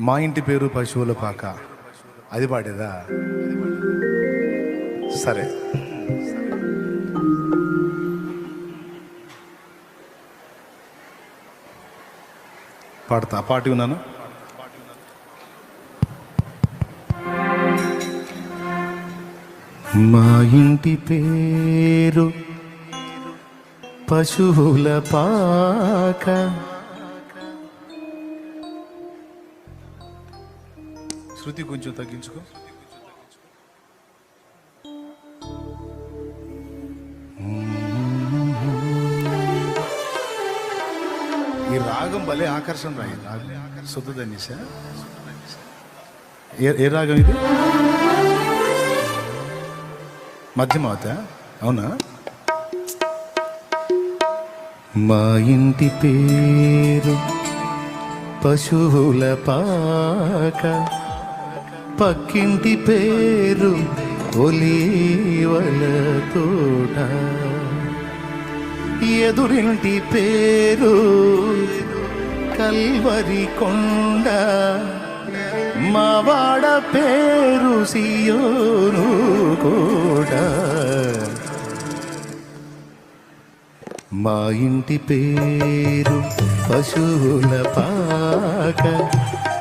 మా ఇంటి పేరు పశువుల పాక. అది పాడేదా? సరే. పాడతా. ఆ పాటి ఉన్నాను మా ఇంటి పేరు పశువుల పాక. శృతి కొంచెం తగ్గించుకో. ఈ రాగం భలే ఆకర్షణ రాయి రాగం. శుద్ధ ఏ ఏ రాగం ఇది? మధ్యమావత? అవునా? మా ఇంటి పేరు పశువుల పాక. పక్కింటి పేరు ఒలీవల తోట. ఎదురింటి పేరు కల్వరి కొండ. మావాడ పేరు సియోను కూడా మా ఇంటి పేరు పశువుల పాక.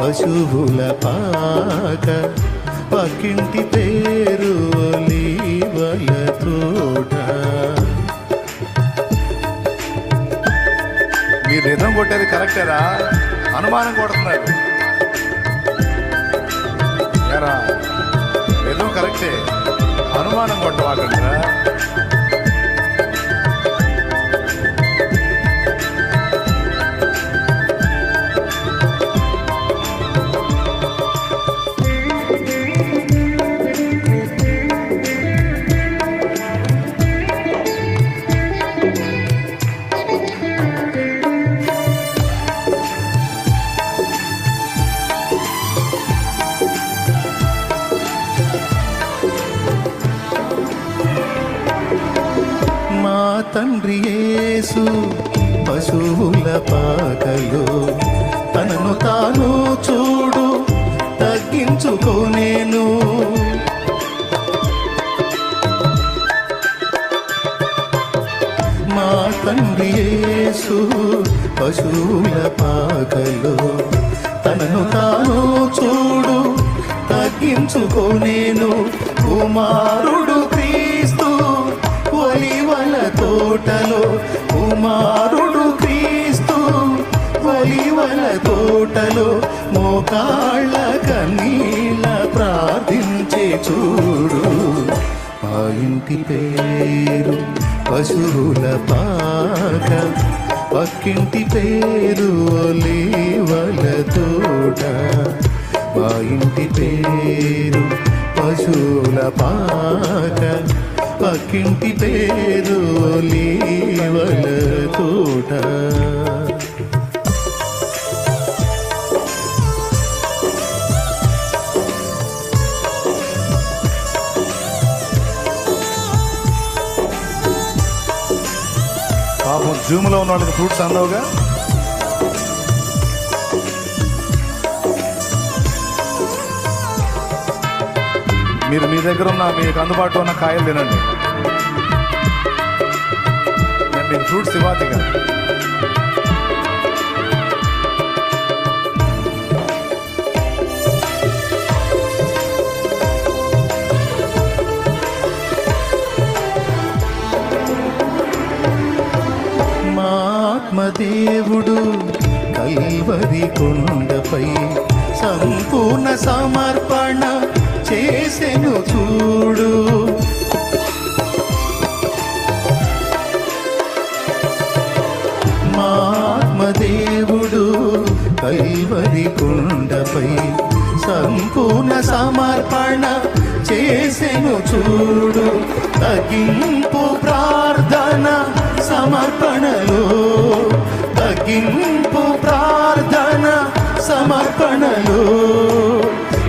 పశువుల పాక పక్కింటి పేరు ఒలీవల తోట. మీరు నిజం కొట్టేది కరెక్టేరా అనుమానం కొడుతున్నారు. ఏరా నిజం కరెక్టే. అనుమానం కొట్టవాకండిరా పశువుల పాకలు తనను తాను చూడు తగ్గించుకోనేను. మా తండ్రి యేసు పశువుల పాకలు తనను తాను చూడు తగ్గించుకోనేను. కుమారుడు క్రీస్తు ఒలివల తోటలో కుమారు ఒలివల తోటలో మోకాళ్ళ కన్నీళ్ళ ప్రార్థించే చూడు. ఆ ఇంటి పేరు పశువుల పాక. పక్కింటి పేరు ఒలీవల తోట. మా ఇంటి పేరు పశువుల పాక. పక్కింటి పేరు ఒలీవల తోట. పాపం జూమ్లో ఉన్న వాళ్ళకి ఫ్రూట్స్ అందవుగా? మీరు మీ దగ్గర ఉన్న మీకు అందుబాటులో ఉన్న కాయలు తినండి. నేను మీకు ఫ్రూట్స్ ఇవ్వాలిగా ఆత్మదేవుడు కల్వరి కొండపై సంపూర్ణ సమర్పణ చేసెను చూడు. మా ఆత్మదేవుడు కల్వరి కొండపై సంపూర్ణ సమర్పణ చేసెను చూడు. తగింపు ప్రార్థన సమర్పణలో తగ్గింపు ప్రార్థన సమర్పణలో.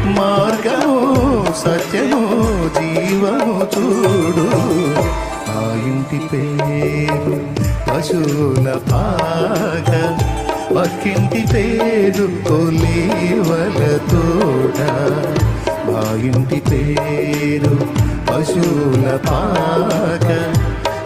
మార్గము సత్యము జీవము చూడు. ఆ ఇంటి పేరు పశువుల పాక. పక్కింటి పేరు కొలీవల తోట. మా ఇంటి పేరు పశువుల పాక.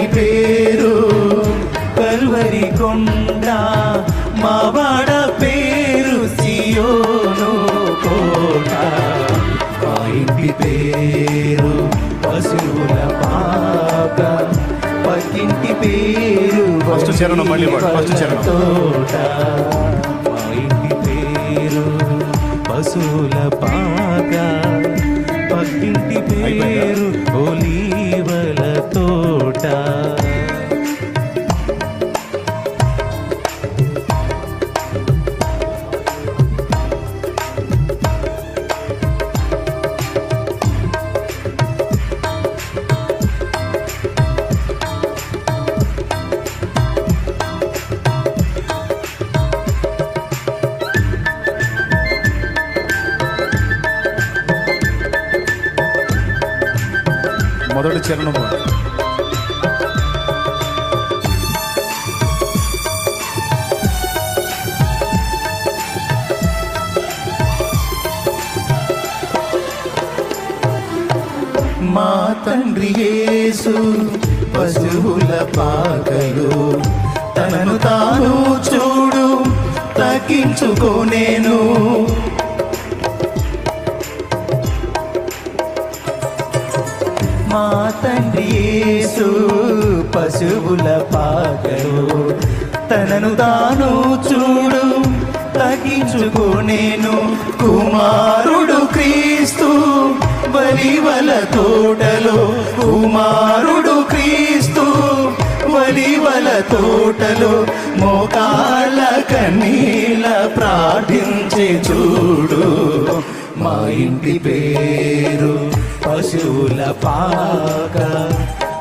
ఎదురింటి పేరు కల్వరి కొండ మావాడ పేరు సియోను కోట. మా ఇంటి పేరు పశువుల పాక పక్కింటి పేరు ఫస్ట్ చరణం మళ్ళీ ఫస్ట్ చరణం. తోట. మా ఇంటి పేరు పశువుల పాక పక్కింటి పేరు ఒలీవల తోట మొదటి చరణము. మా తండ్రి యేసు పశువుల పాకలు తనను తాను చూడు తగ్గించుకోనేను యేసు పశువుల పాకలు తనను తాను చూడు తగ్గించుకోనేను కుమారుడు క్రీస్తు వలివల తోటలో కుమారుడు క్రీస్తు వలివల తోటలో మోకాళ్ళ కన్నీల ప్రార్థించే చూడు. మా ఇంటి పేరు పశువుల పాక.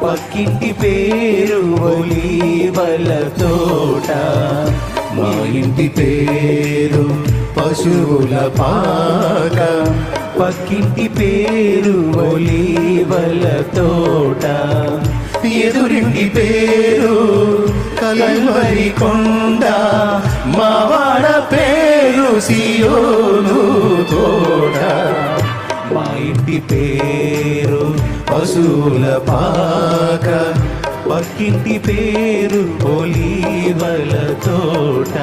పక్కింటి పేరు ఒలీవల తోట. మా ఇంటి పేరు పశువుల పాక. పక్కింటి పేరు ఒలీవల తోట. ఎదురింటి పేరు కలవరి కొండ. పేరు పశువుల పాక పక్కింటి పేరు ఒలీవల తోట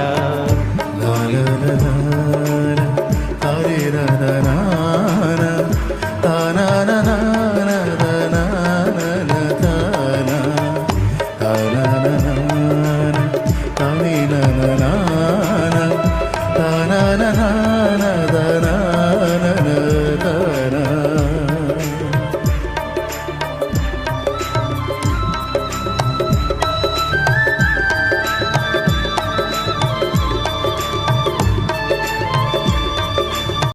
na na